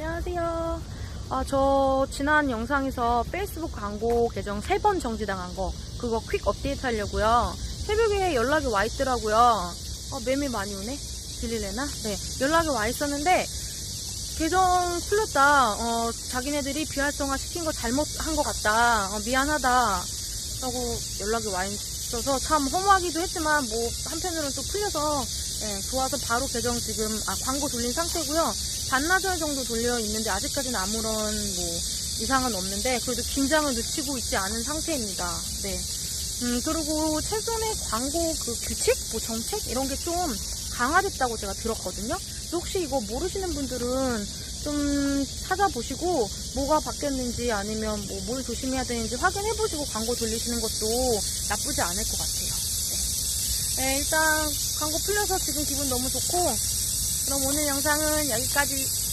안녕하세요. 아, 저 지난 영상에서 페이스북 광고 계정 3번 정지당한 거 그거 퀵 업데이트 하려고요. 새벽에 연락이 와 있더라고요. 어, 매매 많이 오네? 들릴래나? 네. 연락이 와 있었는데 계정 풀렸다. 어, 자기네들이 비활성화 시킨 거 잘못한 것 같다. 어, 미안하다. 라고 연락이 와 있어서 참 허무하기도 했지만 뭐 한편으로는 또 풀려서 예, 좋아서 바로 계정 지금 아, 광고 돌린 상태고요. 반나절 정도 돌려 있는데 아직까지는 아무런 뭐 이상은 없는데 그래도 긴장을 늦추고 있지 않은 상태입니다. 네. 음, 그리고 최근에 광고 그 규칙, 뭐 정책 이런 게 좀 강화됐다고 제가 들었거든요. 혹시 이거 모르시는 분들은 좀 찾아보시고 뭐가 바뀌었는지 아니면 뭐 뭘 조심해야 되는지 확인해 보시고 광고 돌리시는 것도 나쁘지 않을 것 같아요. 네. 네, 일단 광고 풀려서 지금 기분 너무 좋고 그럼 오늘 영상은 여기까지